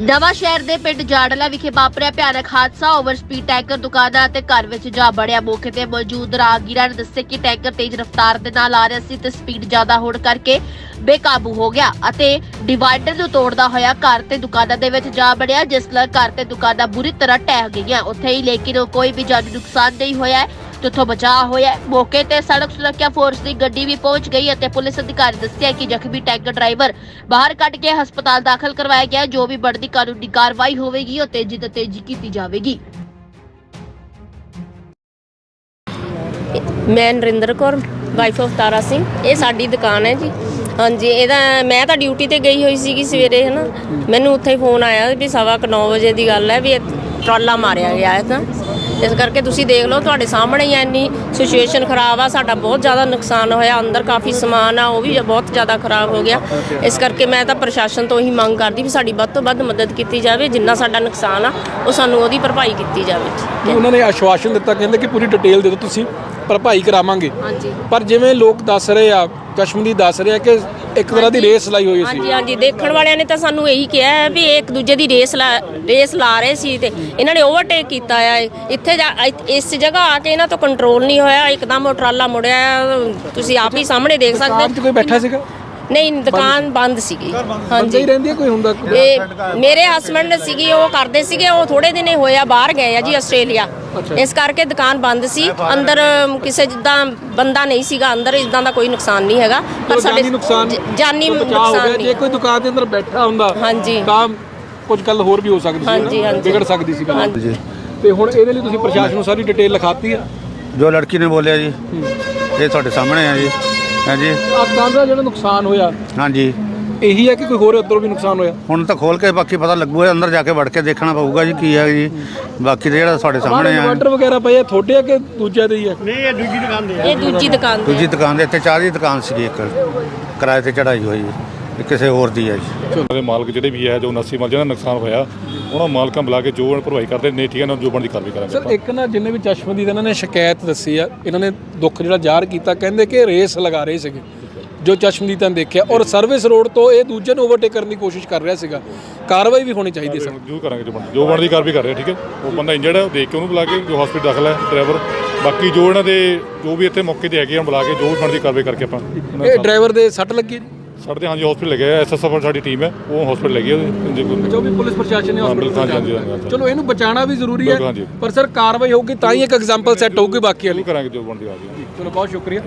ਨਵਾਂ ਸ਼ਹਿਰ ਦੇ ਪਿੰਡ ਜਾੜਲਾ ਵਿਖੇ ਵਾਪਰਿਆ ਭਿਆਨਕ ਹਾਦਸਾ। ਓਵਰ ਸਪੀਡ ਟੈਂਕਰ ਦੁਕਾਨਾਂ ਅਤੇ ਘਰ ਵਿੱਚ ਜਾ ਬੜਿਆ ਮੌਕੇ ਤੇ ਮੌਜੂਦ ਰਾਹਗੀਰਾਂ ਨੇ ਦੱਸਿਆ ਕਿ ਟੈਂਕਰ ਤੇਜ਼ ਰਫ਼ਤਾਰ ਦੇ ਨਾਲ ਆ ਰਿਹਾ ਸੀ ਤੇ ਸਪੀਡ ਜ਼ਿਆਦਾ ਹੋਣ ਕਰਕੇ ਬੇਕਾਬੂ ਹੋ ਗਿਆ ਅਤੇ ਡਿਵਾਈਡਰ ਨੂੰ ਤੋੜਦਾ ਹੋਇਆ ਘਰ ਤੇ ਦੁਕਾਨਾਂ ਦੇ ਵਿੱਚ ਜਾ ਬੜਿਆ ਜਿਸ ਨਾਲ ਘਰ ਤੇ ਦੁਕਾਨਾਂ ਬੁਰੀ ਤਰ੍ਹਾਂ ਢਹਿ ਗਈਆਂ। ਉੱਥੇ ਹੀ ਲੇਕਿਨ ਕੋਈ ਵੀ ਜਾਨੀ ਨੁਕਸਾਨ ਨਹੀਂ ਹੋਇਆ ਹੈ। ਤੇ ਬਚਾਅ ਹੋਇਆ ਮੌਕੇ ਤੇ ਸੜਕ ਸੁਰੱਖਿਆ ਫੋਰਸ ਦੀ ਗੱਡੀ ਵੀ ਪਹੁੰਚ ਗਈ ਅਤੇ ਪੁਲਿਸ ਅਧਿਕਾਰੀ ਦੱਸਿਆ ਕਿ ਜ਼ਖਮੀ ਟੈਂਕਰ ਡਰਾਈਵਰ ਬਾਹਰ ਕੱਢ ਕੇ ਹਸਪਤਾਲ ਦਾਖਲ ਕਰਵਾਇਆ ਗਿਆ। ਜੋ ਵੀ ਬਣਦੀ ਕਾਨੂੰਨੀ ਕਾਰਵਾਈ ਹੋਵੇਗੀ, ਉਹ ਤੇਜ਼ੀ ਤੋਂ ਤੇਜ਼ੀ ਕੀਤੀ ਜਾਵੇਗੀ। ਮੈਂ ਨਰਿੰਦਰ ਕੌਰ ਵਾਈਫ ਆਫ ਤਾਰਾ ਸਿੰਘ। ਇਹ ਸਾਡੀ ਦੁਕਾਨ ਹੈ ਜੀ। ਹਾਂਜੀ, ਇਹਦਾ ਮੈਂ ਤਾਂ ਡਿਊਟੀ ਤੇ ਗਈ ਹੋਈ ਸੀਗੀ ਸਵੇਰੇ, ਹਨਾ। ਮੈਨੂੰ ਉੱਥੇ ਫੋਨ ਆਇਆ ਵੀ ਸਵਾ ਕੁ ਵਜੇ ਦੀ ਗੱਲ ਹੈ ਵੀ ਟਰਾਲਾ ਮਾਰਿਆ ਗਿਆ ਹੈ ਤਾਂ। ਇਸ ਕਰਕੇ ਤੁਸੀਂ ਦੇਖ ਲਓ ਤੁਹਾਡੇ ਸਾਹਮਣੇ ਹੀ ਇੰਨੀ ਸਿਚੁਏਸ਼ਨ ਖਰਾਬ ਆ ਸਾਡਾ ਬਹੁਤ ਜ਼ਿਆਦਾ ਨੁਕਸਾਨ ਹੋਇਆ ਅੰਦਰ ਕਾਫੀ ਸਮਾਨ ਆ ਉਹ ਵੀ ਬਹੁਤ ਜ਼ਿਆਦਾ ਖਰਾਬ ਹੋ ਗਿਆ। ਇਸ ਕਰਕੇ ਮੈਂ ਤਾਂ ਪ੍ਰਸ਼ਾਸਨ ਤੋਂ ਹੀ ਮੰਗ ਕਰਦੀ ਵੀ ਸਾਡੀ ਵੱਧ ਤੋਂ ਵੱਧ ਮਦਦ ਕੀਤੀ ਜਾਵੇ ਜਿੰਨਾ ਸਾਡਾ ਨੁਕਸਾਨ ਆ ਉਹ ਸਾਨੂੰ ਉਹਦੀ ਭਰਪਾਈ ਕੀਤੀ ਜਾਵੇ। ਉਹਨਾਂ ਨੇ ਆਸ਼ਵਾਸਨ ਦਿੱਤਾ ਕਹਿੰਦੇ ਕਿ ਪੂਰੀ ਡਿਟੇਲ ਦੇ ਦਿਓ ਤੁਸੀਂ ਭਰਪਾਈ ਕਰਾਵਾਂਗੇ। ਹਾਂਜੀ। ਪਰ ਜਿਵੇਂ ਲੋਕ ਦੱਸ ਰਹੇ ਆ ਕਸ਼ਮੀਰੀ ਦੱਸ ਰਹੇ ਆ ਕਿ ਇੱਕ ਤਰ੍ਹਾਂ ਦੀ ਰੇਸ ਲਾਈ ਹੋਈ ਸੀ। ਹਾਂਜੀ ਹਾਂਜੀ ਦੇਖਣ ਵਾਲਿਆਂ ਨੇ ਤਾਂ ਸਾਨੂੰ ਇਹੀ ਕਿਹਾ ਹੈ ਵੀ ਇਹ ਇੱਕ ਦੂਜੇ ਦੀ ਰੇਸ ਲਾ ਰੇਸ ਲਾ ਰਹੇ ਸੀ ਤੇ ਇਹਨਾਂ ਨੇ ਓਵਰਟੇਕ ਕੀਤਾ ਆ ਇੱਥੇ ਜਾ- ਇ- ਇਸ ਜਗ੍ਹਾ ਆ ਕੇ ਇਹਨਾਂ ਤੋਂ ਕੰਟਰੋਲ ਨਹੀਂ ਹੋਇਆ। ਇੱਕਦਮ ਉਹ ਟਰਾਲਾ ਮੁੜਿਆ। ਤੁਸੀਂ ਆਪ ਹੀ ਸਾਹਮਣੇ ਦੇਖ ਕਾਰ 'ਚ ਸਕਦੇ ਕੋਈ ਬੈਠਾ ਸੀਗਾ? ਨਹੀਂ ਦੁਕਾਨ ਬੰਦ ਸੀਗੀ। ਬੰਦੇ ਹਾਂਜੀ। ਹੀ ਰਹਿੰਦੀ ਹੈ ਕੋਈ ਹੁੰਦਾ ਇਹ ਮੇਰੇ ਹਸਬੰਡ ਸੀਗੀ ਉਹ ਕਰਦੇ ਸੀਗੇ ਉਹ ਥੋੜੇ ਦਿਨੇ ਹੋਇਆ ਬਾਹਰ ਗਏ ਆ ਜੀ ਆਸਟ੍ਰੇਲੀਆ। ਇਸ ਕਰਕੇ ਦੁਕਾਨ ਬੰਦ ਸੀ। ਅੰਦਰ ਅਮ, ਕਿਸੇ ਜਿੱਦਾਂ ਬੰਦਾ ਨਹੀਂ ਸੀਗਾ ਅੰਦਰ ਇਦਾਂ ਦਾ ਕੋਈ ਨੁਕਸਾਨ ਨਹੀਂ ਹੈਗਾ। ਪਰ ਜਾਨੀ ਨੁਕਸਾਨ ਜ- ਜਾਨੀ ਤੋਂ ਬਚਾਅ ਹੋ ਨੁਕਸਾਨ ਗਿਆ। ਨਹੀਂ। ਜੇ ਕੋਈ ਦੁਕਾਨ ਦੇ ਅੰਦਰ ਬੈਠਾ ਹੁੰਦਾ ਹਾਂਜੀ। ਤਾਂ ਕੁਝ ਗੱਲ ਹੋਰ ਵੀ ਹੋ ਸਕਦੀ ਸੀ ਹਾਂਜੀ, ਨਾ, ਹਾਂਜੀ। ਵਿਗੜ ਸਕਦੀ ਸੀ ਗੱਲ। ਹਾਂਜੀ। ਤੇ ਹੁਣ ਇਹਦੇ ਲਈ ਤੁਸੀਂ ਪ੍ਰਸ਼ਾਸਨ ਨੂੰ ਸਾਰੀ ਡਿਟੇਲ ਲਿਖਾਤੀ ਹੈ? ਜੋ ਲੜਕੀ ਨੇ ਬੋਲਿਆ ਜੀ ਇਹ ਤੁਹਾਡੇ ਸਾਹਮਣੇ ਹੈ ਜੀ। ਹਾਂਜੀ। ਆ ਦਾ ਜਿਹੜਾ ਨੁਕਸਾਨ ਹੋਇਆ ਹਾਂਜੀ। ਇਹੀ ਹੈ ਕਿ ਕੋਈ ਹੋਰ ਉੱਧਰੋਂ ਵੀ ਨੁਕਸਾਨ ਹੋਇਆ? ਹੁਣ ਤਾਂ ਖੋਲ ਕੇ ਬਾਕੀ ਪਤਾ ਲੱਗੂਗਾ ਅੰਦਰ ਜਾ ਕੇ ਵੜ ਕੇ ਦੇਖਣਾ ਪਊਗਾ ਜੀ ਕੀ ਹੈ ਜੀ। ਬਾਕੀ ਤਾਂ ਜਿਹੜਾ ਤੁਹਾਡੇ ਸਾਹਮਣੇ ਹੈ ਇਨਵਰਟਰ ਵਗੈਰਾ ਪਏ ਆ ਤੁਹਾਡੇ ਆ ਕਿ ਦੂਜਿਆਂ ਦੇ ਹੀ ਹੈ ਇਹ ਦੂਜੀ ਦੁਕਾਨ ਤੇ ਦੂਜੀ ਦੁਕਾਨ ਦੇ ਇੱਥੇ ਚਾਹ ਦੀ ਦੁਕਾਨ ਸੀਗੀ ਇੱਕ। ਕਿਰਾਏ ਤੇ ਚੜਾਈ ਹੋਈ। ਜੀ ਇਹ ਕਿਸੇ ਹੋਰ ਦੀ ਹੈ ਜੀ ਉਹਨਾਂ ਦੇ ਮਾਲਕ ਜਿਹੜੇ ਵੀ ਹੈ ਜੋ 79 ਮਾਲ ਜਿਹਨਾਂ ਦਾ ਨੁਕਸਾਨ ਹੋਇਆ ਉਹਨਾਂ ਮਾਲਕਾਂ ਬੁਲਾ ਕੇ ਜੋ ਭਰਵਾਈ ਕਰਦੇ ਨੇ ਠੀਕ ਹੈ ਨਾ ਜੋ ਬਣਦੀ ਕਾਰਵਾਈ ਕਰਾਂਗੇ ਸਰ ਇੱਕ ਨਾ ਜਿੰਨੇ ਵੀ ਚਸ਼ਮਦੀਦ ਦੇ ਇਹਨਾਂ ਨੇ ਸ਼ਿਕਾਇਤ ਦੱਸੀ ਆ ਇਹਨਾਂ ਨੇ ਦੁੱਖ ਜਿਹੜਾ ਜ਼ਾਹਰ ਕੀਤਾ ਕਹਿੰਦੇ ਕਿ ਰੇਸ ਲਗਾ ਰਹੇ ਸੀਗੇ ਜੋ ਚਸ਼ਮਦੀਦਾਂ ਨੇ ਦੇਖਿਆ ਔਰ ਸਰਵਿਸ ਰੋਡ ਤੋਂ ਇਹ ਦੂਜੇ ਨੂੰ ਓਵਰਟੇਕ ਕਰਨ ਦੀ ਕੋਸ਼ਿਸ਼ ਕਰ ਰਿਹਾ ਸੀਗਾ। ਕਾਰਵਾਈ ਵੀ ਹੋਣੀ ਚਾਹੀਦੀ ਸਰ। ਜੋ ਕਰਾਂਗੇ ਜੋ ਬਣਦੀ ਜੋ ਬਣਦੀ ਕਾਰਵਾਈ ਕਰ ਰਹੇ ਠੀਕ ਹੈ। ਉਹ ਬੰਦਾ ਇੰਜਰਡ ਹੈ ਉਹ ਦੇਖ ਕੇ ਉਹਨੂੰ ਬੁਲਾ ਕੇ ਜੋ ਹਸਪੀਟਲ ਦਾਖਲ ਹੈ ਡਰਾਈਵਰ ਬਾਕੀ ਜੋ ਇਹਨਾਂ ਦੇ ਜੋ ਵੀ ਇੱਥੇ ਮੌਕੇ ਤੇ ਹੈਗੇ ਆ ਬੁਲਾ ਕੇ ਜੋ ਵੀ ਬਣਦੀ ਕਾਰਵਾਈ ਕਰਕੇ ਆਪਾਂ ਉਹਨਾਂ ਇਹ ਦਾ ਡਰਾਈਵਰ ਦੇ ਸੱਟ ਲੱਗੀ ਸਾਡੇ ਤੇ ਹਾਂਜੀ ਹਸਪੀਟਲ ਲੱਗੇ ਐਸਐਸਐਫ ਸਾਡੀ ਟੀਮ ਹੈ ਉਹ ਹਸਪੀਟਲ ਲੱਗੀ ਹੈ ਜੋ ਜੋ ਵੀ ਪੁਲਿਸ ਪ੍ਰਸ਼ਾਸਨ ਨੇ ਹਾਂ, ਹਸਪੀਟਲ ਬਿਲਕੁਲ, ਹਾਂਜੀ, ਹਾਂਜੀ, ਹਾਂਜੀ। ਚਲੋ ਇਹਨੂੰ ਬਚਾਉਣਾ ਵੀ ਜ਼ਰੂਰੀ ਬਿਲਕੁਲ, ਹੈ ਹਾਂਜੀ। ਪਰ ਸਰ ਕਾਰਵਾਈ ਹੋਊਗੀ ਤਾਂ ਹੀ ਇੱਕ ਐਗਜ਼ਾਮਪਲ ਸੈੱਟ ਹੋਊਗੀ ਬਾਕੀ ਵਾਲੀ ਕਰਾਂਗੇ ਜੋ ਬਣਦੀ ਕਾਰਵਾਈ ਚਲੋ ਬਹੁਤ ਸ਼ੁਕਰੀਆ।